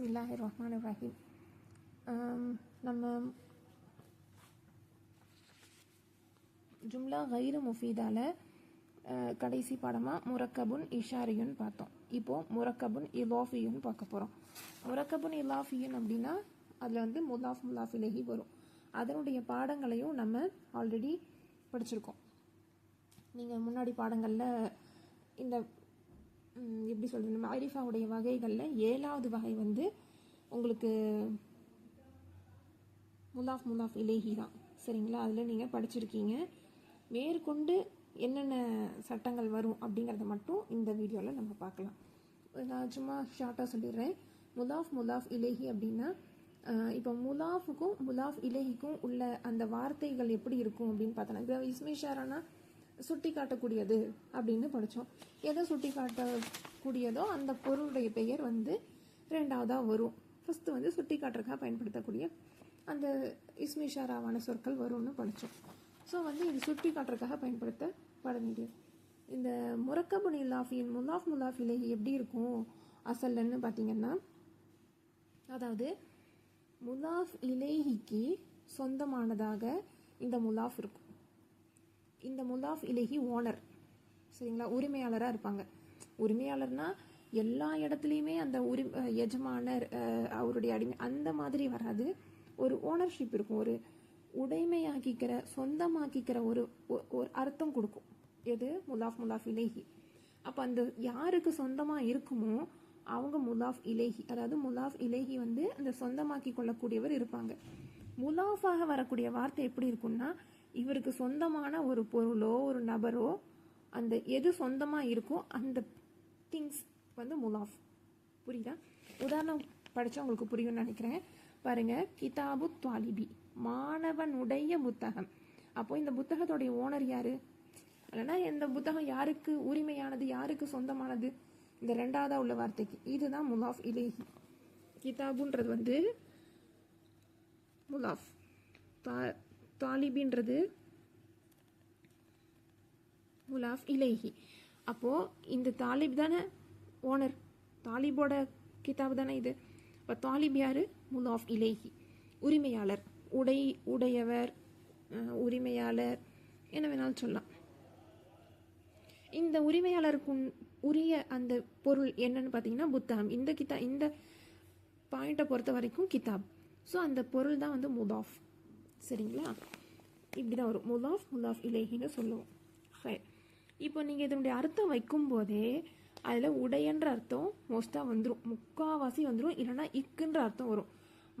பிஸ்மில்லாஹி ரஹ்மான் ரஹீம் நம்ம ஜும்லா கைரு முஃபீதால கடைசி பாடமாக முரக்கபுன் இஷாரியுன் பார்த்தோம். இப்போது முரக்கபுன் இலாஃபியுன்னு பார்க்க போகிறோம் முரக்கபுன் இலாஃபியுன் அப்படின்னா அதில் வந்து முலாஃப் முலாஃபிலேஹி வரும். அதனுடைய பாடங்களையும் நம்ம ஆல்ரெடி படிச்சிருக்கோம். நீங்கள் முன்னாடி பாடங்களில் இந்த எப்படி சொல்கிறது மாரிஃபாவுடைய வகைகளில் ஏழாவது வகை வந்து உங்களுக்கு முலாஃப் முலாஃப் இலேஹி தான். சரிங்களா? அதில் நீங்கள் படிச்சிருக்கீங்க. மேற்கொண்டு என்னென்ன சட்டங்கள் வரும் அப்படிங்கிறத மட்டும் இந்த வீடியோவில் நம்ம பார்க்கலாம். நான் சும்மா ஷார்ட்டாக சொல்லிடுறேன். முலாஃப் முலாஃப் இலேஹி அப்படின்னா இப்போ முலாஃபுக்கும் முலாஃப் இலேஹிக்கும் உள்ள அந்த வார்த்தைகள் எப்படி இருக்கும் அப்படின்னு பார்த்தோன்னா இப்போ இஸ்மிஷாரானா சுட்டி காட்டக்கூடியது அப்படின்னு படித்தோம் எதை சுட்டி காட்டக்கூடியதோ அந்த பொருளுடைய பெயர் வந்து ரெண்டாவதாக வரும். ஃபஸ்ட்டு வந்து சுட்டி காட்டுறதுக்காக பயன்படுத்தக்கூடிய அந்த இஸ்மிஷாராவான சொற்கள் வரும்னு படித்தோம் ஸோ வந்து இது சுட்டி காட்டுறதுக்காக பயன்படுத்தப்பட வேண்டியது இந்த முரக்கபுன் இல்லாஃபியின் முலாஃப் முலாஃப் எப்படி இருக்கும்? அசல்லன்னு பார்த்தீங்கன்னா அதாவது முலாஃப் இலேஹிக்கு சொந்தமானதாக இந்த முலாஃப் இருக்கும். இந்த முதாஃப் இலகி ஓனர். சரிங்களா? உரிமையாளராக இருப்பாங்க. உரிமையாளர்னா எல்லா இடத்துலையுமே அந்த உரி எஜமானர் அவருடைய அடிமை அந்த மாதிரி வராது. ஒரு ஓனர்ஷிப் இருக்கும். ஒரு உடைமையாக்கிக்கிற சொந்தமாக்கிக்கிற ஒரு ஒ- ஒரு அர்த்தம் கொடுக்கும். எது? முலாஃப் முலாஃப் இலேஹி. அப்போ அந்த யாருக்கு சொந்தமாக இருக்குமோ அவங்க முலாஃப் இலேஹி அதாவது முலாஃப் இலேஹி வந்து அந்த சொந்தமாக்கி கொள்ளக்கூடியவர் இருப்பாங்க. முலாஃபாக வரக்கூடிய வார்த்தை எப்படி இருக்கும்னா இவருக்கு சொந்தமான ஒரு பொருளோ ஒரு நபரோ அந்த எது சொந்தமாக இருக்கோ அந்த திங்ஸ் வந்து முலாஃப். புரியுதா? உதாரணம் படித்தா உங்களுக்கு புரியும்னு நினைக்கிறேன். பாருங்க கிதாபு துவாலிபி மாணவனுடைய புத்தகம். அப்போ இந்த புத்தகத்தோடைய ஓனர் யாரு? இல்லைன்னா இந்த புத்தகம் யாருக்கு உரிமையானது யாருக்கு சொந்தமானது? இந்த ரெண்டாவதா உள்ள வார்த்தைக்கு. இதுதான் முலாஃப் இலேஹி. கிதாபுன்றது வந்து முலாஃப். தாலிபின்றது முலாஃப் இலேஹி. அப்போது இந்த தாலிப் தானே ஓனர்? தாலிபோட கிதாப் தானே இது? இப்போ தாலிப் யார்? முலாஃப் இலேஹி. உரிமையாளர். உடை உடையவர் உரிமையாளர் என்ன வேணாலும் சொல்லலாம். இந்த உரிமையாளருக்கு உரிய அந்த பொருள் என்னன்னு பார்த்தீங்கன்னா புத்தகம். இந்த கிதா இந்த பாயிண்ட்டை பொறுத்த வரைக்கும் கிதாப். ஸோ அந்த பொருள் தான் வந்து முதாஃப் சரிங்களா? இப்படி தான் வரும். முலாஃப் முலாஃப் இலேஹின்னு சொல்லுவோம். சரி இப்போ நீங்கள் இதனுடைய அர்த்தம் வைக்கும்போதே அதில் உடையன்ற அர்த்தம் மோஸ்ட்டாக வந்துடும் முக்காவாசி வந்துடும் இல்லைன்னா இக்குன்ற அர்த்தம் வரும்.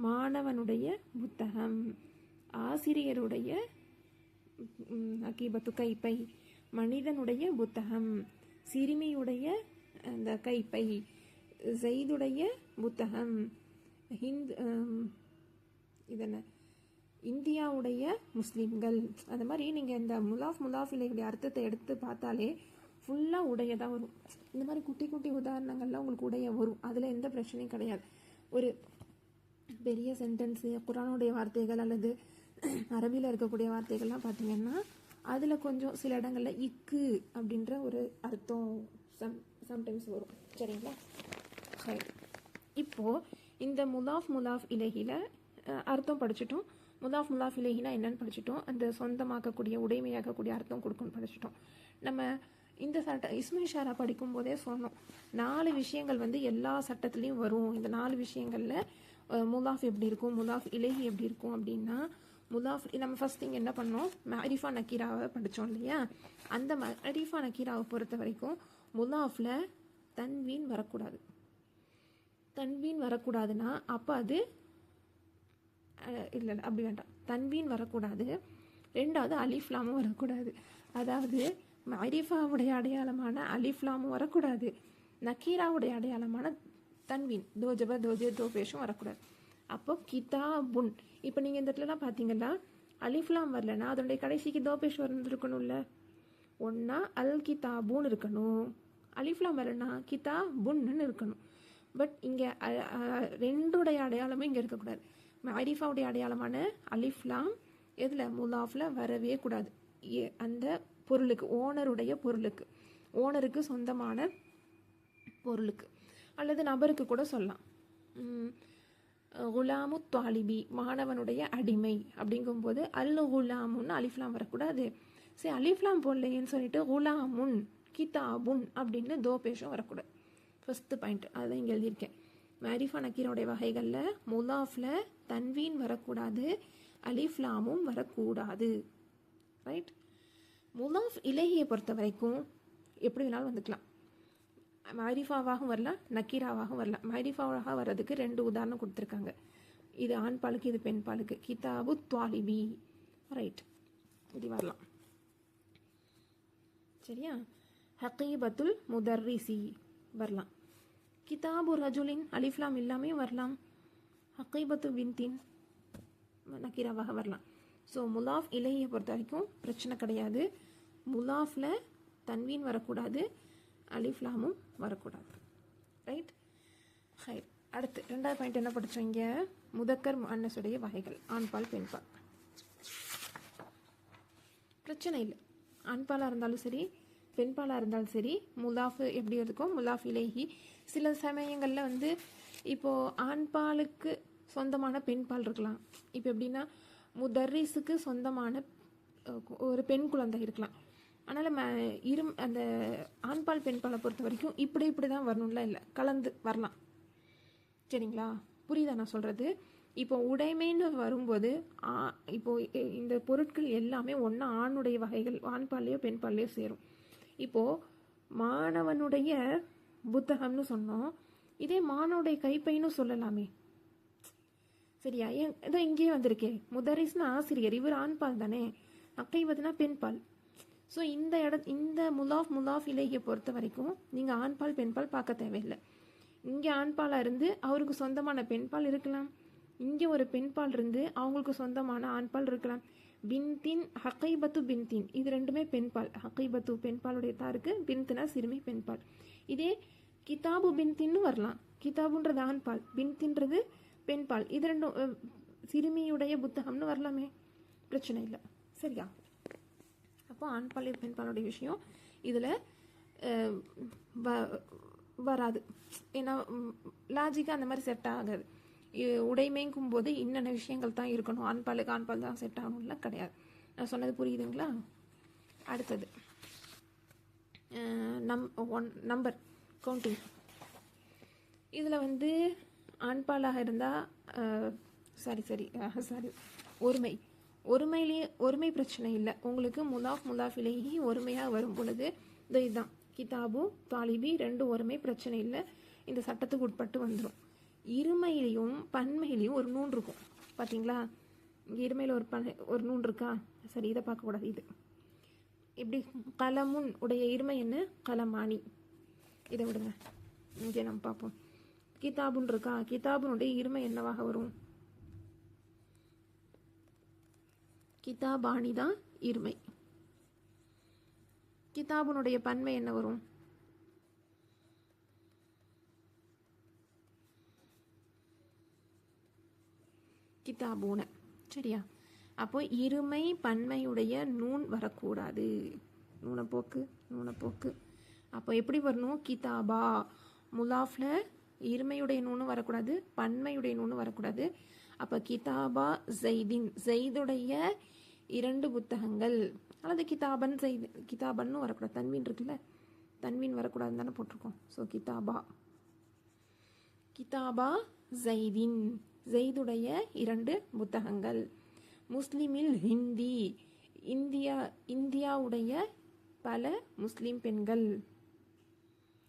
மாணவனுடைய புத்தகம் ஆசிரியருடைய அகீபத்து கைப்பை மனிதனுடைய புத்தகம் சிறுமியுடைய அந்த கைப்பை செய்துடைய புத்தகம் ஹிந்து இதென்ன இந்தியாவுடைய முஸ்லீம்கள். அது மாதிரி நீங்கள் இந்த முலாஃப் முலாஃப் இலையுடைய அர்த்தத்தை எடுத்து பார்த்தாலே ஃபுல்லாக உடையதாக வரும். இந்த மாதிரி குட்டி குட்டி உதாரணங்கள்லாம் உங்களுக்கு உடைய வரும். அதில் எந்த பிரச்சனையும் கிடையாது. ஒரு பெரிய சென்டென்ஸு குரானுடைய வார்த்தைகள் அல்லது அரபியில் இருக்கக்கூடிய வார்த்தைகள்லாம் பார்த்தீங்கன்னா அதில் கொஞ்சம் சில இடங்களில் இக்கு அப்படின்ற ஒரு அர்த்தம் சம் சம்டைம்ஸ் வரும். சரிங்களா? சரி இப்போது இந்த முலாஃப் முலாஃப் இலகியில் அர்த்தம் படிச்சிட்டோம். முலாஃப் முலாஃப் இலகினா என்னன்னு படிச்சிட்டோம். அந்த சொந்தமாக்கக்கூடிய உடைமையாக்கக்கூடிய அர்த்தம் கொடுக்குன்னு படிச்சிட்டோம். நம்ம இந்த சட்ட இஸ்மை ஷாரா படிக்கும் போதே சொன்னோம். நாலு விஷயங்கள் வந்து எல்லா சட்டத்துலேயும் வரும். இந்த நாலு விஷயங்களில் முலாஃப் எப்படி இருக்கும் முலாஃப் இலகி எப்படி இருக்கும் அப்படின்னா முலாஃப் நம்ம ஃபஸ்ட் இங்கே என்ன பண்ணோம்? மரிஃபா நக்கீராவை படித்தோம் இல்லையா? அந்த மரிஃபா நக்கீராவை பொறுத்த வரைக்கும் முலாஃபில் தன்வீன் வரக்கூடாது. தன்வீன் வரக்கூடாதுன்னா அப்போ அது இல்லை அப்படி வேண்டாம். தன்வீன் வரக்கூடாது. ரெண்டாவது அலிஃப்லாமும் வரக்கூடாது. அதாவது மரிஃபாவுடைய அடையாளமான அலிஃப்லாமும் வரக்கூடாது. நக்கீராவுடைய அடையாளமான தன்வீன் தோஜப தோஜ தோபேஷும் வரக்கூடாது. அப்போ கிதா புன் இப்போ நீங்கள் இந்த இடத்துலலாம் பார்த்தீங்கன்னா அலிஃப்லாம் வரலன்னா அதனுடைய கடைசிக்கு தோபேஷ் வந்துருக்கணும்ல. ஒன்றா அல் கிதாபுன்னு இருக்கணும். அலிஃப்லாம் வரலன்னா கிதா புன்னுன்னு இருக்கணும். பட் இங்கே ரெண்டுடைய அடையாளமும் இங்கே இருக்கக்கூடாது. அரிஃபாவுடைய அடையாளமான அலிஃப்லாம் எதில்? முலாஃபில் வரவே கூடாது. ஏ- அந்த பொருளுக்கு ஓனருடைய பொருளுக்கு. ஓனருக்கு சொந்தமான பொருளுக்கு. அல்லது நபருக்கு கூட சொல்லலாம். குலாமு தாலிபி மாணவனுடைய அடிமை அப்படிங்கும்போது அல் குலாமுன்னு அலிஃப்லாம் வரக்கூடாது. சரி அலிஃப்லாம் போடலையேன்னு சொல்லிட்டு குலாமுன் கிதாபுன் அப்படின்னு தோ பேஷும் வரக்கூடாது. ஃபஸ்ட்டு பாயிண்ட் அதுதான் இங்கே எழுதியிருக்கேன். மேரிஃபா நக்கீரோடைய வகைகளில் முலாஃபில் தன்வீன் வரக்கூடாது அலிஃப்லாமும் வரக்கூடாது. ரைட் முலாஃப் இலகியை பொறுத்த வரைக்கும் எப்படி வேணாலும் வந்துக்கலாம். மேரிஃபாவாகவும் வரலாம் நக்கீராவாகவும் வரலாம். மேரிஃபாவாக வர்றதுக்கு ரெண்டு உதாரணம் கொடுத்துருக்காங்க. இது ஆண் பாலுக்கு இது பெண் பாலுக்கு. கிதாபு துவாலிபி. ரைட் இப்படி வரலாம். சரியா? ஹக்கீபத்துல் முதர்ரிசி. வரலாம். கிதாபு ரஜுலின் அலிஃப்லாம் இல்லாமே வரலாம். ஹக்கீபத்து வின்தின் நக்கீராவாக வரலாம். ஸோ முலாஃப் இலையை பொறுத்த வரைக்கும் பிரச்சனை கிடையாது. முலாஃபில் தன்வீன் வரக்கூடாது அலிஃப்லாமும் வரக்கூடாது. ரைட் ஹை அடுத்து ரெண்டாவது பாயிண்ட் என்ன படித்தோம் இங்கே முதக்கர் அன்னசுடைய வகைகள். ஆண்பால் பெண்பால் பிரச்சனை இல்லை. ஆண்பாலாக இருந்தாலும் சரி பெண்பாலாக இருந்தாலும் சரி முலாஃபு எப்படி இருக்கும்? முலாஃப் இலேஹி. சில சமயங்களில் வந்து இப்போது ஆண்பாலுக்கு சொந்தமான பெண்பால் இருக்கலாம். இப்போ எப்படின்னா முதர்ரிஸுக்கு சொந்தமான ஒரு பெண் குழந்தை இருக்கலாம். அதனால் ம இரு அந்த ஆண்பால் பெண்பாலை பொறுத்த வரைக்கும் இப்படி இப்படி தான் வரணும்லாம் இல்லை. கலந்து வரலாம். சரிங்களா? புரியுதா நான் சொல்கிறது இப்போ உடைமைன்னு வரும்போது ஆ- இப்போ இந்த பொருட்கள் எல்லாமே ஒன்றா ஆணுடைய வகைகள் ஆண்பால்லையோ பெண்பால்லையோ சேரும். இப்போது மாணவனுடைய புத்தகம்னு சொன்னோம். இதே மாணவனுடைய கைப்பைன்னு சொல்லலாமே. சரியா? ஏன் இதோ இங்கேயே வந்திருக்கே. முதரிஸ்னா ஆசிரியர் இவர் ஆண்பால் தானே? அக்கைவதுனா பெண்பால் ஸோ இந்த இட இந்த முலாஃப் முலாஃப் இலையை பொறுத்த வரைக்கும் நீங்கள் ஆண்பால் பெண்பால் பார்க்க தேவையில்லை. இங்கே ஆண்பாலாக இருந்து அவருக்கு சொந்தமான பெண்பால் இருக்கலாம். இங்கே ஒரு பெண்பால் இருந்து அவங்களுக்கு சொந்தமான ஆண்பால் இருக்கலாம். பின்தின் ஹக்கைபத்து பின்தின். இது ரெண்டுமே பெண்பால். ஹக்கைபத்து பெண்பாலுடைய தாருக்கு பின்தினா சிறுமி பெண்பால். இதே கிதாபு பின்தின்னு வரலாம். கிதாபுன்றது ஆண்பால். பின்தின்றது பெண்பால். இது ரெண்டும் சிறுமியுடைய புத்தகம்னு வரலாமே. பிரச்சனை இல்லை. சரியா? அப்போ ஆண்பால் பெண்பாலுடைய விஷயம் இதில் வராது. ஏன்னா லாஜிக்காக அந்த மாதிரி செட் ஆகாது. உடைமைங்கும் போது இன்னென்ன விஷயங்கள் தான் இருக்கணும்? ஆண்பாலுக்கு ஆண்பால் தான் செட் ஆகணும்லாம் கிடையாது. நான் சொன்னது புரியுதுங்களா? அடுத்தது. நம் ஒன் நம்பர் கவுண்டிங் இதில் வந்து ஆண்பாலாக இருந்தால் சாரி சாரி சாரி ஒருமை. ஒருமையிலேயே ஒருமை பிரச்சனை இல்லை. உங்களுக்கு முலாஃப் முலாஃபிலேயே ஒருமையாக வரும் பொழுது இந்த இதுதான். கிதாபு தாலிபி ரெண்டு ஒருமை பிரச்சனை இல்லை. இந்த சட்டத்துக்கு உட்பட்டு வந்துடும் இருமையிலையும் பன்மையிலையும் ஒரு நூன் இருக்கும். பார்த்தீங்களா இங்கே இருமையில் ஒரு பன் ஒரு நூன் இருக்கா? சரி இதை பார்க்கக்கூடாது இது. இப்படி கலமுன் உடைய இருமை என்ன? கலமானி. இதை விடுங்க. இங்கே நம்ம பார்ப்போம். கிதாபுன் இருக்கா? கிதாபுனுடைய இருமை என்னவாக வரும்? கிதாபாணி தான் இருமை. கிதாபுனுடைய பன்மை என்ன வரும்? கிதாபூன சரியா? அப்போ இருமை பன்மையுடைய நூன் வரக்கூடாது. நூனப்போக்கு நூனப்போக்கு. அப்போ எப்படி வரணும்? கிதாபா. முலாஃப்ல இருமையுடைய நூனும் வரக்கூடாது பன்மையுடைய நூனும் வரக்கூடாது. அப்போ கிதாபா ஜெய்தின் ஜெய்துடைய இரண்டு புத்தகங்கள். அல்லது கிதாபன் ஜெய்து கிதாபன்னு வரக்கூடாது. தன்வீன் இருக்குல்ல? தன்வீன் வரக்கூடாதுன்னு தானே போட்டிருக்கோம். ஸோ கிதாபா. கிதாபா ஜெய்தின் ஜெய்துடைய இரண்டு புத்தகங்கள். முஸ்லிமில் ஹிந்தி. இந்தியா இந்தியாவுடைய பல முஸ்லிம் பெண்கள்.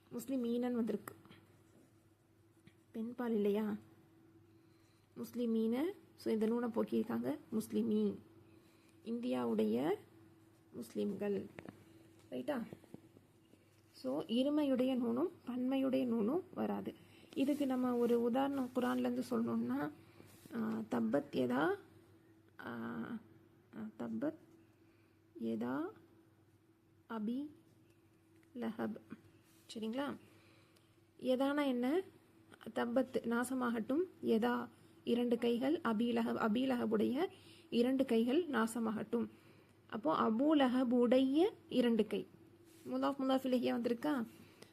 முஸ்லிம் ஈனன் வந்திருக்கு. பெண்பால் இல்லையா? முஸ்லிமீன ஸோ இந்த நூனை போக்கியிருக்காங்க முஸ்லிமீ இந்தியாவுடைய முஸ்லிம்கள். ரைட்டா? ஸோ இருமையுடைய நூனும் பன்மையுடைய நூனும் வராது. இதுக்கு நம்ம ஒரு உதாரணம் குரான்லேருந்து சொல்லணும்னா தப்பத் எதா தப்பத் எதா அபி லஹப். சரிங்களா? எதானா என்ன? தப்பத் நாசமாகட்டும். எதா இரண்டு கைகள் அபீலஹப் அபீலஹபுடைய இரண்டு கைகள் நாசமாகட்டும். அப்போது அபூலஹபுடைய இரண்டு கை. முலாஃப் முலாஃப் வந்திருக்கா?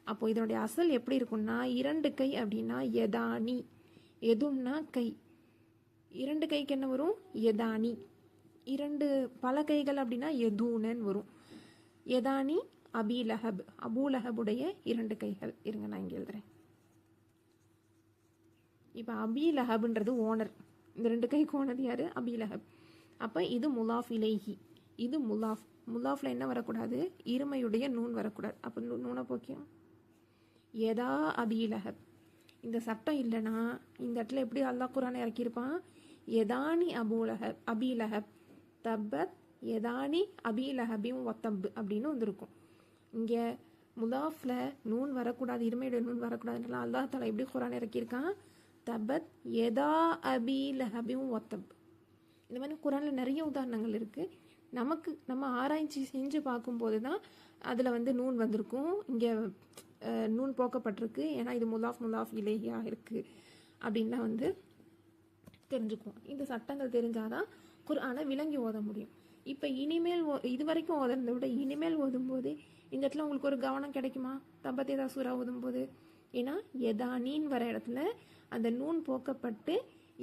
அப்போ இதனுடைய அசல் எப்படி இருக்கும்னா இரண்டு கை அப்படின்னா எதானி எதும்னா கை. இரண்டு கைக்கு என்ன வரும்? எதானி இரண்டு பல கைகள் அப்படின்னா எதூனன் வரும். எதானி அபிலஹப். அபூலஹபுடைய இரண்டு கைகள். இருங்க நான் இங்கே எழுதுறேன். இப்போ அபிலஹப்ன்றது ஓனர். இந்த ரெண்டு கைக்கு ஓனர் யார்? அபிலஹப். அப்போ இது முலாஃப் இலேஹி. இது முலாஃப். முலாஃபில் என்ன வரக்கூடாது? இருமையுடைய நூன் வரக்கூடாது. அப்போ நூ- நூனை போக்கியம் எதா அபிலஹப். இந்த சட்டம் இல்லைன்னா இந்த இடத்துல எப்படி அல்லாஹ் குரான் இறக்கியிருப்பான்? எதானி அபூலஹப் அபிலஹப். தப்பத் எதானி அபிலஹபியும் ஒத்தப் அப்படின்னு வந்திருக்கும். இங்கே முதாஃபில் நூன் வரக்கூடாது இருமையுடைய நூன் வரக்கூடாதுன்றலாம் அல்லாஹ் தலா எப்படி குரான் இறக்கியிருக்கான்? தபத் எதா அபி லஹபியும் ஒத்தப் இந்த மாதிரி குரானில் நிறைய உதாரணங்கள் இருக்குது நமக்கு நம்ம ஆராய்ச்சி செஞ்சு பார்க்கும்போது தான் அதில் வந்து நூன் வந்திருக்கும். இங்கே நூன் போக்கப்பட்டிருக்கு. ஏன்னா இது முலாஃப் முலாஃப் இலேஹியாக இருக்குது அப்படின்லாம் வந்து தெரிஞ்சுக்குவோம். இந்த சட்டங்கள் தெரிஞ்சாதான் குர்ஆனை விளங்கி ஓத முடியும். இப்போ இனிமேல் ஓ இது வரைக்கும் ஓதுறதை விட இனிமேல் ஓதும்போது இந்த இடத்துல உங்களுக்கு ஒரு கவனம் கிடைக்குமா? தம்பத்தேதா சூறா ஓதும்போது? ஏன்னா எதானின் வர இடத்துல அந்த நூன் போக்கப்பட்டு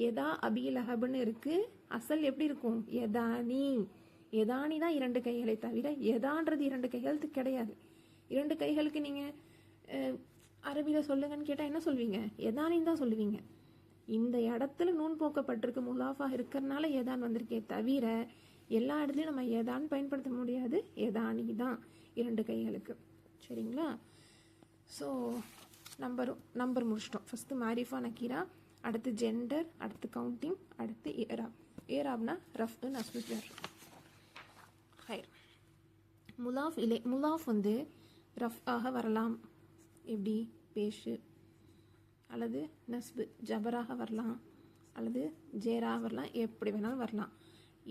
எதா அபிலஹபுன்னு இருக்குது அசல் எப்படி இருக்கும்? எதானி எதானி தான் இரண்டு கைகளை தவிர எதான்றது இரண்டு கைகளுக்கு கிடையாது. இரண்டு கைகளுக்கு நீங்கள் அரபியில் சொல்லுங்கன்னு கேட்டால் என்ன சொல்வீங்க? எதானின்னு தான் சொல்லுவீங்க. இந்த இடத்துல நூன் போக்கப்பட்டிருக்கு முலாஃபாக இருக்கிறனால ஏதான் வந்திருக்கே தவிர எல்லா இடத்துலையும் நம்ம ஏதான் பயன்படுத்த முடியாது? ஏதானி தான் இரண்டு கைகளுக்கு. சரிங்களா? ஸோ நம்பர் நம்பர் முடிச்சிட்டோம். ஃபஸ்ட்டு மாரிஃபா நக்கீரா அடுத்து ஜெண்டர் அடுத்து கவுண்டிங் அடுத்து ஏராப் ஏராப்னா ரஃப் நஸ்புஜர் ஹைர். முலாஃப் இலே முலாஃப் வந்து ரஃப் ஆக வரலாம். எப்படி பேஷு. அல்லது நஸ்பு ஜபராக வரலாம். அல்லது ஜேராக வரலாம். எப்படி வேணாலும் வரலாம்.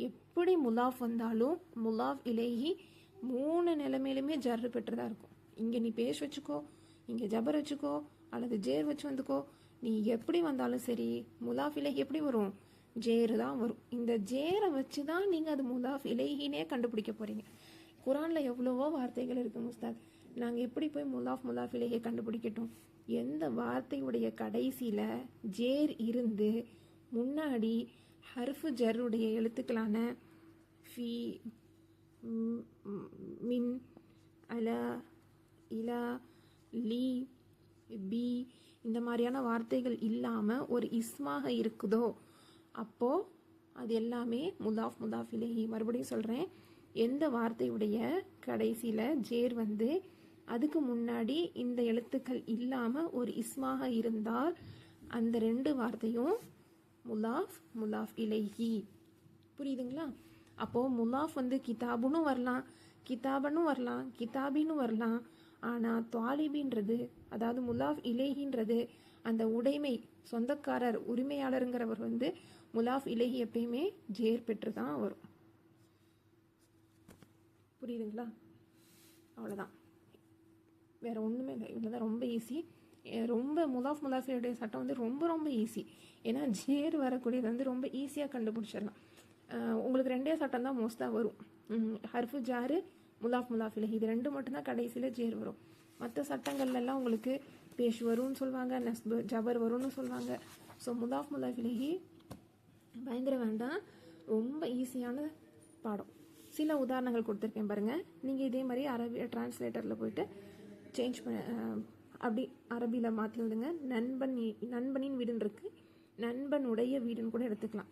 எப்படி முலாஃப் வந்தாலும் முலாஃப் இலேஹி மூணு நிலைமையிலுமே ஜர்ரு பெற்றதாக இருக்கும். இங்கே நீ பேஷ் வச்சுக்கோ இங்கே ஜபர் வச்சுக்கோ அல்லது ஜேர் வச்சு வந்துக்கோ. நீ எப்படி வந்தாலும் சரி முலாஃப் இலேஹி எப்படி வரும்? ஜேரு தான் வரும். இந்த ஜேரை வச்சு தான் நீங்கள் அது முலாஃப் இலேஹினே கண்டுபிடிக்க போகிறீங்க குரானில் எவ்வளவோ வார்த்தைகள் இருக்குது முஸ்தாத் நாங்கள் எப்படி போய் முலாஃப் முலாஃபிலேயே கண்டுபிடிக்கட்டும்? எந்த வார்த்தையுடைய கடைசியில் ஜேர் இருந்து முன்னாடி ஹர்ஃபு ஜருடைய எழுத்துக்களான ஃபி மின் அல இலா லீ பி இந்த மாதிரியான வார்த்தைகள் இல்லாமல் ஒரு இஸ்மாக இருக்குதோ? அப்போது அது எல்லாமே முதாஃப் முதாஃபிலேஹி மறுபடியும் சொல்கிறேன் எந்த வார்த்தையுடைய கடைசியில் ஜேர் வந்து அதுக்கு முன்னாடி இந்த எழுத்துக்கள் இல்லாமல் ஒரு இஸ்மாக இருந்தால் அந்த ரெண்டு வார்த்தையும் முலாஃப் முலாஃப் இலைஹி. புரியுதுங்களா? அப்போது முலாஃப் வந்து கிதாபுன்னு வரலாம் கிதாபனும் வரலாம் கிதாபின்னு வரலாம். ஆனால் துவாலிபின்றது அதாவது முலாஃப் இலேஹின்றது அந்த உடைமை சொந்தக்காரர் உரிமையாளருங்கிறவர் வந்து முலாஃப் இலேஹி எப்பயுமே ஜேர் பெற்று தான் வரும். புரியுதுங்களா? அவ்வளோதான் வேறு ஒன்றுமே இல்லை. இவ்வளோ தான் ரொம்ப ஈஸி ரொம்ப முலாஃப் முலாஃபியுடைய சட்டம் வந்து ரொம்ப ரொம்ப ஈஸி ஏன்னா ஜேர் வரக்கூடியது வந்து ரொம்ப ஈஸியாக கண்டுபிடிச்சிடலாம். உங்களுக்கு ரெண்டே சட்டம் தான் மோஸ்ட்டாக வரும். ஹர்ஃபு ஜாரு முலாஃப் முலாஃபில் இது ரெண்டு மட்டும்தான் கடைசியில் ஜேர் வரும். மற்ற சட்டங்கள்லாம் உங்களுக்கு பேஷ் வரும்னு சொல்லுவாங்க நஸ்பு ஜபர் வரும்னு சொல்லுவாங்க. ஸோ முலாஃப் முலாஃபிலேயே பயங்கர வேண்டாம். ரொம்ப ஈஸியான பாடம். சில உதாரணங்கள் கொடுத்துருக்கேன் பாருங்கள் நீங்கள் இதே மாதிரி அரபி டிரான்ஸ்லேட்டரில் போயிட்டு சேஞ்ச் பண்ண அப்படி அரபியில் மாற்றி விடுங்க. நண்பன் நண்பனின் வீடுன்னு இருக்குது நண்பனுடைய வீடுன்னு கூட எடுத்துக்கலாம்.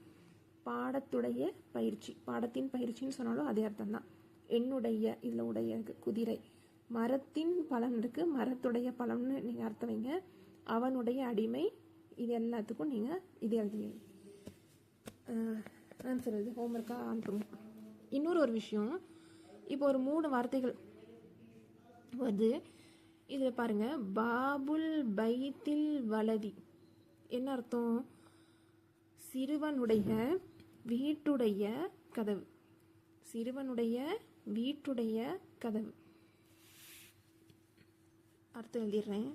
பாடத்துடைய பயிற்சி பாடத்தின் பயிற்சின்னு சொன்னாலும் அதே அர்த்தம் தான் என்னுடைய இதில் உடைய குதிரை. மரத்தின் பலன் இருக்குது மரத்துடைய பலம்னு நீங்கள் அர்த்தம் வைங்க. அவனுடைய அடிமை இது எல்லாத்துக்கும் நீங்கள் இது எழுதி ஆன்சர் எழுதி ஹோம்ஒர்க்காக அனுப்புங்க. இன்னொரு ஒரு விஷயம். இப்போ ஒரு மூணு வார்த்தைகள் வருது. இதில் பாருங்கள் பாபுல் பைத்தில் வலதி. என்ன அர்த்தம்? சிறுவனுடைய வீட்டுடைய கதவு. சிறுவனுடைய வீட்டுடைய கதவு. அர்த்தம் எழுதிடுறேன்.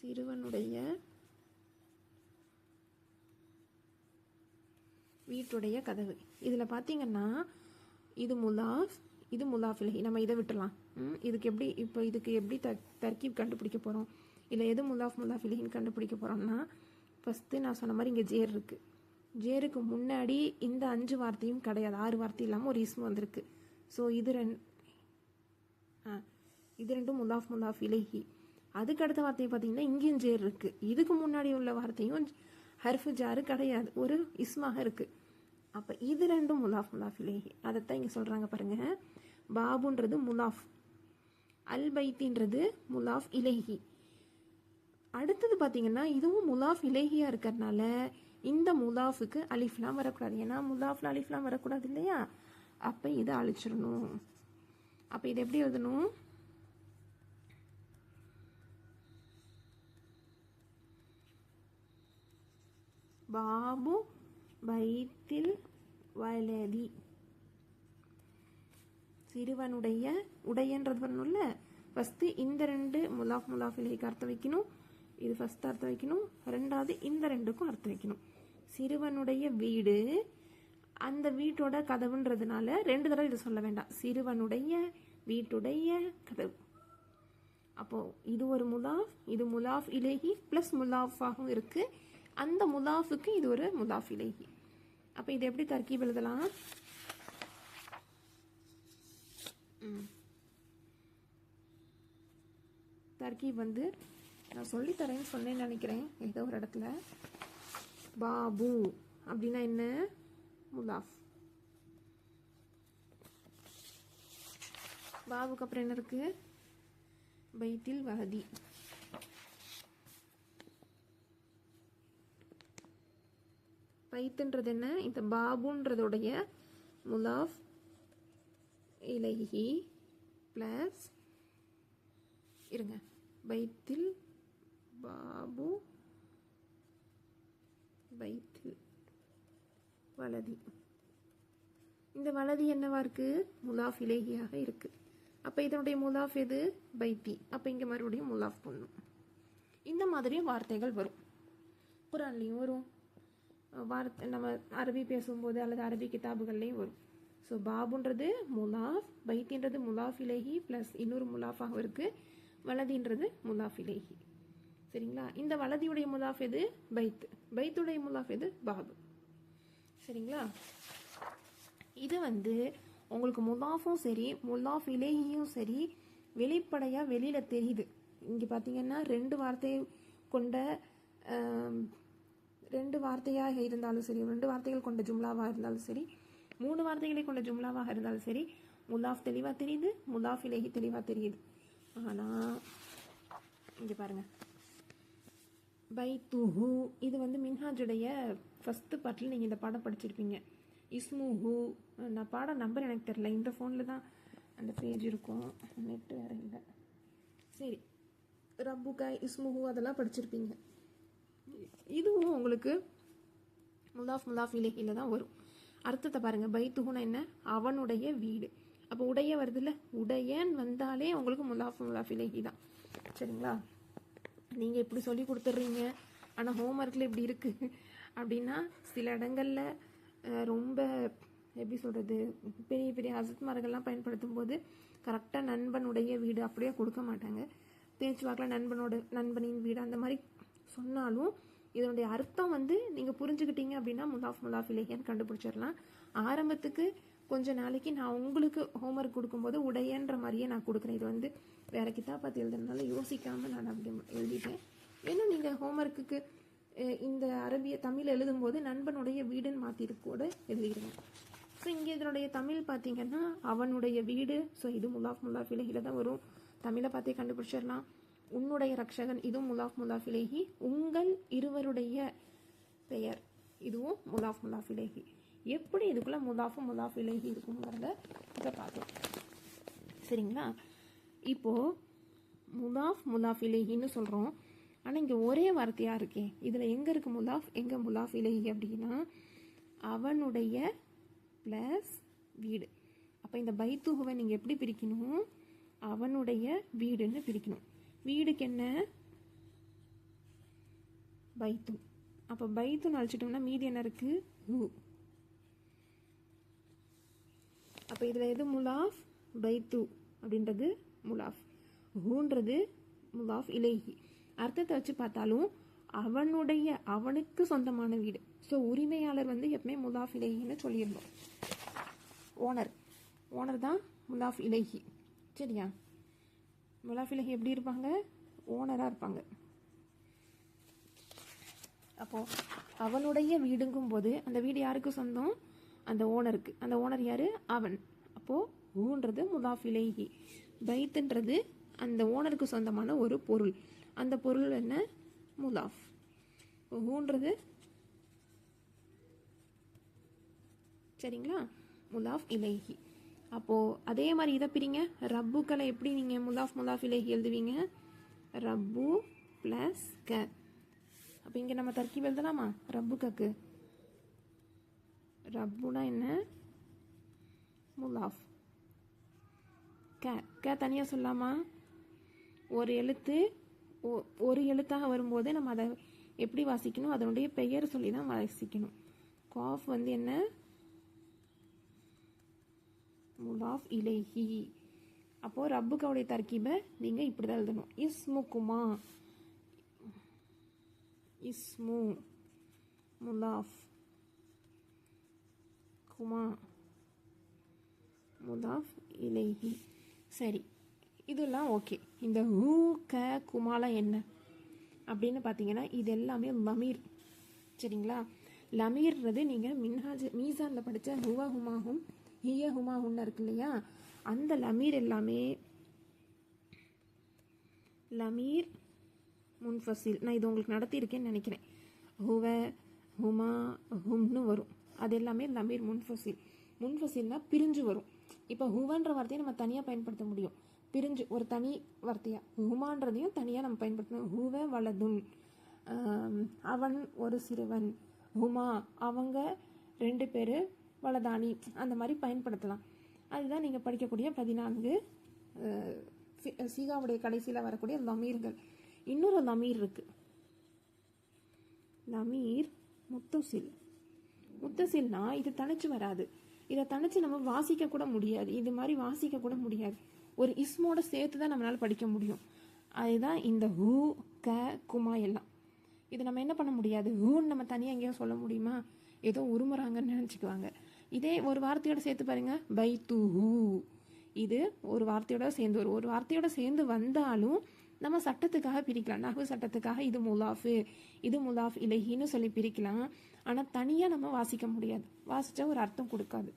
சிறுவனுடைய வீட்டுடைய கதவு. இதில் பார்த்தீங்கன்னா இது முலாஃப் இது முலாஃப் நம்ம இதை விட்டுலாம் ம், இதுக்கு எப்படி இப்போ இதுக்கு எப்படி த தர்க்கீப் கண்டுபிடிக்க போகிறோம் இல்லை எது முலாஃப் முதாஃபிலகின்னு கண்டுபிடிக்க போகிறோம்னா ஃபஸ்ட்டு நான் சொன்ன மாதிரி இங்கே ஜேர் இருக்குது ஜேருக்கு முன்னாடி இந்த அஞ்சு வார்த்தையும் கிடையாது. ஆறு வார்த்தை இல்லாமல் ஒரு இஸ்மு வந்திருக்கு. ஸோ இது ரெண்டு ஆ இது ரெண்டும் முலாஃப் முலாஃப் இலகி அதுக்கு அடுத்த வார்த்தையை பார்த்தீங்கன்னா இங்கேயும் ஜேர் இருக்குது இதுக்கு முன்னாடி உள்ள வார்த்தையும் ஹர்ஃபு ஜாரு கிடையாது. ஒரு இஸ்மாக இருக்குது அப்போ இது ரெண்டும் முலாஃப் முலாஃப் இலகி அதைத்தான் இங்கே சொல்கிறாங்க பாருங்கள் பாபுன்றது முலாஃப் அல் பைத்தின்றது முலாஃப் இலேஹி. அடுத்தது பார்த்தீங்கன்னா இதுவும் முலாஃப் இலேஹியாக இருக்கிறதுனால இந்த முலாஃபுக்கு அலிஃப்லாம் வரக்கூடாது. ஏன்னா முலாஃப்ல அலிஃப்லாம் வரக்கூடாது இல்லையா? அப்போ இதை அழிச்சிடணும். அப்போ இதை எப்படி எழுதணும்? பாபு பைத்தில் வலதி சிறுவனுடைய உடையன்றது வரணும்ல ஃபஸ்ட்டு இந்த ரெண்டு முலாஃப் முலாஃப் இலைக்கு அர்த்தம் வைக்கணும். இது ஃபஸ்ட் அர்த்தம் வைக்கணும். ரெண்டாவது இந்த ரெண்டுக்கும் அர்த்தம் வைக்கணும். சிறுவனுடைய வீடு அந்த வீட்டோட கதவுன்றதுனால ரெண்டு தடவை இதை சொல்ல வேண்டாம். சிறுவனுடைய வீட்டுடைய கதவு. அப்போது இது ஒரு முலாஃப் இது முலாஃப் இலேஹி ப்ளஸ் முலாஃபாகவும் இருக்குது அந்த முதாஃபுக்கு இது ஒரு முதாஃப் இலேஹி அப்போ இது எப்படி தர்க்கீப் எழுதலாம்? ம். தர்கீப் வந்து நான் சொல்லித்தரேன்னு சொன்னேன்னு நினைக்கிறேன் ஏதோ ஒரு இடத்துல. பாபு அப்படின்னா என்ன? முலாஃப் பாபுக்கு அப்புறம் என்ன இருக்கு? பைத்தில் வஹதி. பைத்துன்றது என்ன? இந்த பாபுன்றதுடைய முலாஃப் இலகி ப்ளஸ் இருங்க. பைத்தில் பாபு பைத்தில் வலதி. இந்த வலதி என்னவா இருக்கு? முலாஃப் இலகியாக இருக்கு. அப்போ இதனுடைய முலாஃப் எது? பைத்தி. அப்போ இங்கே மறுபடியும் முலாஃப் பண்ணும். இந்த மாதிரியும் வார்த்தைகள் வரும். குரான்லையும் வரும். வார்த்தை நம்ம அரபி பேசும்போது அல்லது அரபி கிதாபுகள்லேயும் வரும். ஸோ பாபுன்றது முலாஃப் பைத்தின்றது முலாஃப் இலேஹி ப்ளஸ் இன்னொரு முலாஃபாகவும் இருக்குது வலதின்றது முலாஃப் இலேஹி. சரிங்களா? இந்த வலதியுடைய முலாஃப் எது? பைத்து பைத்துடைய முலாஃப் எது? பாபு. சரிங்களா? இது வந்து உங்களுக்கு முலாஃபும் சரி முலாஃப் இலேஹியும் சரி வெளிப்படையாக வெளியில் தெரியுது. இங்கே பார்த்தீங்கன்னா ரெண்டு வார்த்தையை கொண்ட ரெண்டு வார்த்தையாக இருந்தாலும் சரி ரெண்டு வார்த்தைகள் கொண்ட ஜும்லாவாக இருந்தாலும் சரி மூணு வார்த்தைகளை கொண்ட ஜும்லாவாக இருந்தாலும் சரி முலாஃப் தெளிவாக தெரியுது முலாஃப் இலேஹி தெளிவாக தெரியுது. ஆனால் இங்கே பை தூஹு இது வந்து மின்ஹாஜுடைய ஃபஸ்ட்டு பாட்டில் நீங்கள் இந்த பாடம் படிச்சிருப்பீங்க. இஸ்முஹு நான் பாடம் நம்பர் எனக்கு தெரில இந்த ஃபோனில் தான் அந்த பேஜ் இருக்கும். நெட்டு வேறு இல்லை. சரி. ரப்புகா இஸ்முஹு அதெல்லாம் படிச்சிருப்பீங்க. இதுவும் உங்களுக்கு முல்லாஃப் முல்லாஃப் இலக்கியில் தான் வரும். அர்த்தத்தை பாருங்க. பைத்துகுனா என்ன? அவனுடைய வீடு. அப்போ உடைய வருதுல்ல? உடையன் வந்தாலே உங்களுக்கு முல்லாஃப் முல்லாஃப் இலகி தான். சரிங்களா? நீங்கள் இப்படி சொல்லி கொடுத்துட்றீங்க. ஆனால் ஹோம்ஒர்க்கில் இப்படி இருக்குது அப்படின்னா சில இடங்களில் ரொம்ப எப்படி சொல்கிறது பெரிய பெரிய அசத்மார்கள்லாம் பயன்படுத்தும் போது கரெக்டாக நண்பனுடைய வீடு அப்படியே கொடுக்க மாட்டாங்க. பேச்சுவாக்கில் நண்பனோட நண்பனின் வீடு அந்த மாதிரி சொன்னாலும் இதனுடைய அர்த்தம் வந்து நீங்கள் புரிஞ்சுக்கிட்டீங்க அப்படின்னா முலாஃப் முலாஃப் இலேஹியான்னு கண்டுபிடிச்சிடலாம். ஆரம்பத்துக்கு கொஞ்ச நாளைக்கு நான் உங்களுக்கு ஹோம்ஒர்க் கொடுக்கும்போது உடையன்ற மாதிரியே நான் கொடுக்குறேன். இது வந்து வேற கிதாப் பார்த்து எழுதுறதுனால யோசிக்காமல் நான் அப்படி எழுதிட்டேன். ஏன்னா நீங்கள் ஹோம்ஒர்க்குக்கு இந்த அரபிய தமிழ் எழுதும்போது நண்பனுடைய வீடுன்னு மாற்றிட்டு கூட எழுதிடுங்க. ஸோ இங்கே இதனுடைய தமிழ் பார்த்தீங்கன்னா அவனுடைய வீடு ஸோ இது முலாஃப் முலாஃப் இலகில தான் வரும். தமிழை பார்த்தே கண்டுபிடிச்சிடலாம். உன்னுடைய ரக்ஷகன் இதுவும் முலாஃப் முலாஃபிலேஹி. உங்கள் இருவருடைய பெயர் இதுவும் முலாஃப் முலாஃபிலேஹி. எப்படி இதுக்குள்ள முலாஃபும் முலாஃபிலேஹி இருக்குங்கிறத இதை பார்க்கலாம் சரிங்களா? இப்போ முலாஃப் முலாஃபிலேஹின்னு சொல்கிறோம் ஆனால் இங்கே ஒரே வார்த்தையாக இருக்கே. இதில் எங்கே இருக்கு முலாஃப்? எங்கே முலாஃப் இலேஹி அப்படின்னா அவனுடைய ப்ளஸ் வீடு. அப்போ இந்த பைத்துகுவை நீங்கள் எப்படி பிரிக்கணும்? அவனுடைய வீடுன்னு பிரிக்கணும். வீடுக்கு என்ன? பைத்து அப்போ பைத்துன்னு அழிச்சிட்டோம்னா மீதி என்ன இருக்குது உ அப்போ இதில் எது முலாஃப்? பைத்து அப்படின்றது முலாஃப். ஹூன்றது முலாஃப் இலேஹி. அர்த்தத்தை வச்சு பார்த்தாலும் அவனுடைய அவனுக்கு சொந்தமான வீடு. ஸோ உரிமையாளர் வந்து எப்பவுமே முலாஃப் இலேஹின்னு சொல்லியிருந்தோம். ஓனர் ஓனர் தான் முலாஃப் இலேஹி. சரியா? முலாஃப் எப்படி இருப்பாங்க? ஓனராக இருப்பாங்க. அப்போது அவனுடைய வீடுங்கும் போது அந்த வீடு யாருக்கு சொந்தம்? அந்த ஓனருக்கு. அந்த ஓனர் யார்? அவன். அப்போது ஊன்றது முலாஃப் பைத்துன்றது அந்த ஓனருக்கு சொந்தமான ஒரு பொருள். அந்த பொருள் என்ன? முலாஃப் ஊன்றது சரிங்களா? முலாஃப் இலேஹி. அப்போது அதே மாதிரி இதை பிரிங்க. ரப்புக்களை எப்படி நீங்கள் முலாஃப் முலாஃப் இலேஹி எழுதுவீங்க? ரப்பு ப்ளஸ் க. அப்போ இங்கே நம்ம தர்க்கீப் எழுதலாமா? ரப்புக்கக்கு. ரப்புனா என்ன? முலாஃப் க. க தனியாக சொல்லாமா? ஒரு எழுத்து ஒ- ஒரு எழுத்தாக வரும்போது நம்ம அதை எப்படி வாசிக்கணும்? அதனுடைய பெயர் சொல்லி தான் வாசிக்கணும். காஃப் வந்து என்ன? முலாஃப் இலைஹி. அப்போது ரப்புக்கவுடைய தர்க்கீபை நீங்கள் இப்படி தான் எழுதணும் இஸ்முக்குமா இஸ்மு முலாஃப். குமா முதாஃப் இலைஹி. சரி இதெல்லாம் ஓகே. இந்த ஹூ க குமாலாம் என்ன? அப்படின்னு பார்த்தீங்கன்னா இது எல்லாமே லமீர். சரிங்களா? லமீர்றது நீங்கள் மின்ஹாஜ் மீசானில் படித்த ஹுவா ஹுமாகும் ஹிய ஹுமாஹுன்னு இருக்கு இல்லையா? அந்த லமீர் எல்லாமே லமீர் முன்ஃபசில் நான் இது உங்களுக்கு நடத்தியிருக்கேன்னு நினைக்கிறேன். ஹுவ ஹுமா ஹும்னு வரும். அது எல்லாமே லமீர் முன்ஃபசில் முன்ஃபசில்னா பிரிஞ்சு வரும். இப்போ ஹுவன்ற வார்த்தையை நம்ம தனியாக பயன்படுத்த முடியும். பிரிஞ்சு ஒரு தனி வார்த்தையாக ஹுமான்றதையும் தனியாக நம்ம பயன்படுத்தணும். ஹுவ வலதுன். அவன் ஒரு சிறுவன். ஹுமா அவங்க ரெண்டு பேர் வலதானி அந்த மாதிரி பயன்படுத்தலாம். அதுதான் நீங்கள் படிக்கக்கூடிய பதினான்கு சீகாவுடைய கடைசியில் வரக்கூடிய லமீர்கள் இன்னொரு லமீர் இருக்கு. லமீர் முத்தசில். முத்தசில்னா இது தனிச்சு வராது. இதை தனிச்சு நம்ம வாசிக்க கூட முடியாது. இது மாதிரி வாசிக்க கூட முடியாது. ஒரு இஸ்மோட சேர்த்து தான் நம்மளால் படிக்க முடியும். அதுதான் இந்த ஹூ க குமா எல்லாம். இது நம்ம என்ன பண்ண முடியாது? ஹூன்னு நம்ம தனியாக எங்கேயோ சொல்ல முடியுமா? ஏதோ உருமுறாங்கன்னு நினச்சிக்குவாங்க. இதே ஒரு வார்த்தையோட சேர்த்து பாருங்க. பை தூ ஹூ இது ஒரு வார்த்தையோட சேர்ந்து வரும் ஒரு வார்த்தையோட சேர்ந்து வந்தாலும் நம்ம சட்டத்துக்காக பிரிக்கலாம். நகு சட்டத்துக்காக இது முலாஃபு இது முலாஃப் இலகின்னு சொல்லி பிரிக்கலாம். ஆனால் தனியாக நம்ம வாசிக்க முடியாது. வாசித்தா ஒரு அர்த்தம் கொடுக்காது.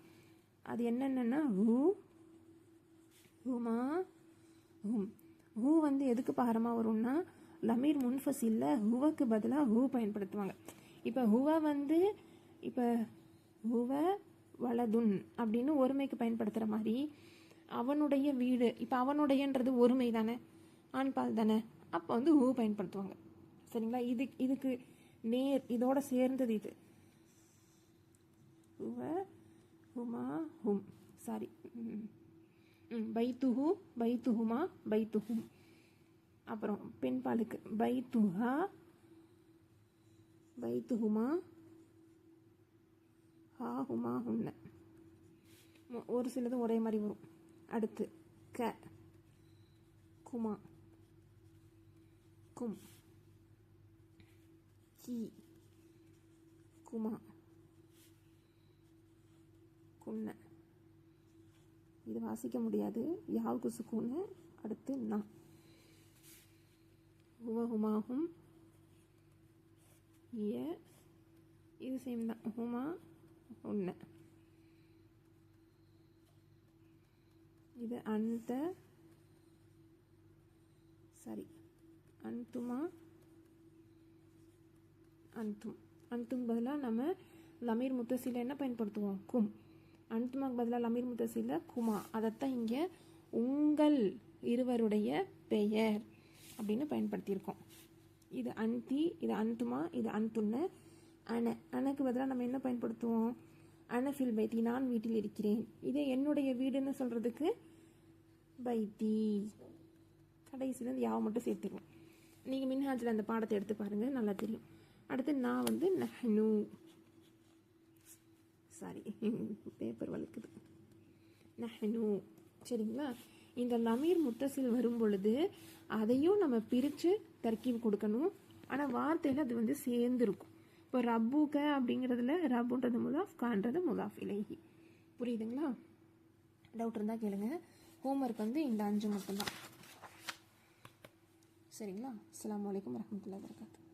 அது என்னென்னா ஹூ ஹுமா ஹும். ஹூ வந்து எதுக்கு பாரமாக வரும்னா லமீர் முன்ஃபசில்ல ஹூவுக்கு பதிலாக ஹூ பயன்படுத்துவாங்க. இப்போ ஹூவை வந்து இப்போ ஹூவை வலதுன் அப்படின்னு ஒருமைக்கு பயன்படுத்துகிற மாதிரி அவனுடைய வீடு இப்போ அவனுடையன்றது ஒருமை தானே ஆண்பால் தானே அப்போ வந்து ஊ பயன்படுத்துவாங்க. சரிங்களா? இது இதுக்கு நேர் இதோட சேர்ந்தது இது. ஹுவ உமா ஹும். சாரி ம் பைத்துஹு பைத்துஹுமா பைத்துஹும். அப்புறம் பெண்பாலுக்கு பைத்துஹா பைத்துஹுமா ஹா ஹுமா ஒரு சிலது ஒரே மாதிரி வரும். அடுத்து க. குமா. கும். கி. குமா. குன்ன. இது வாசிக்க முடியாது. யாவுக்கு சுக்குன்னு அடுத்து நா. உவகுமாகும் இய இது சேம் தான். ஹுமா ஒன்று இது அந்த சரி அந்துமா அந்தும் அந்தும் பதிலாக நம்ம லமீர் முத்தசில என்ன பயன்படுத்துவோம்? கும். அனுத்துமாக்கு பதிலாக லமீர் முத்தசில குமா. அதைத்தான் இங்கே உங்கள் இருவருடைய பெயர் அப்படின்னு பயன்படுத்தியிருக்கோம். இது அந்தி இது அந்துமா இது அந்துன்னு அணை அணைக்கு பதிலாக நம்ம என்ன பயன்படுத்துவோம்? அனஃபில் பைத்தி நான் வீட்டில் இருக்கிறேன். இதே என்னுடைய வீடுன்னு சொல்கிறதுக்கு பைத்தி கடைசியில் இந்த யாவை மட்டும் சேர்த்துருவோம். நீங்கள் மின்ஹாஜில் அந்த பாடத்தை எடுத்து பாருங்கள் நல்லா தெரியும். அடுத்து நான் வந்து நஹனு. சாரி பேப்பர் வலிக்குது. நஹனு. சரிங்களா? இந்த லமீர் முத்தசில் வரும் பொழுது அதையும் நம்ம பிரித்து தர்க்கீப் கொடுக்கணும். ஆனால் வார்த்தையில் அது வந்து சேர்ந்துருக்கும். இப்போ ரப்புக அப்படிங்கிறதுல ரப்புன்றது முதாஃப் கான்றது முதாஃப் இலகி புரியுதுங்களா? டவுட் இருந்தால் கேளுங்க. ஹோம்ஒர்க் வந்து இந்த அஞ்சு மட்டும்தான். சரிங்களா? அஸ்ஸலாமு வலைக்கம் வரமத்துல வரகாத்து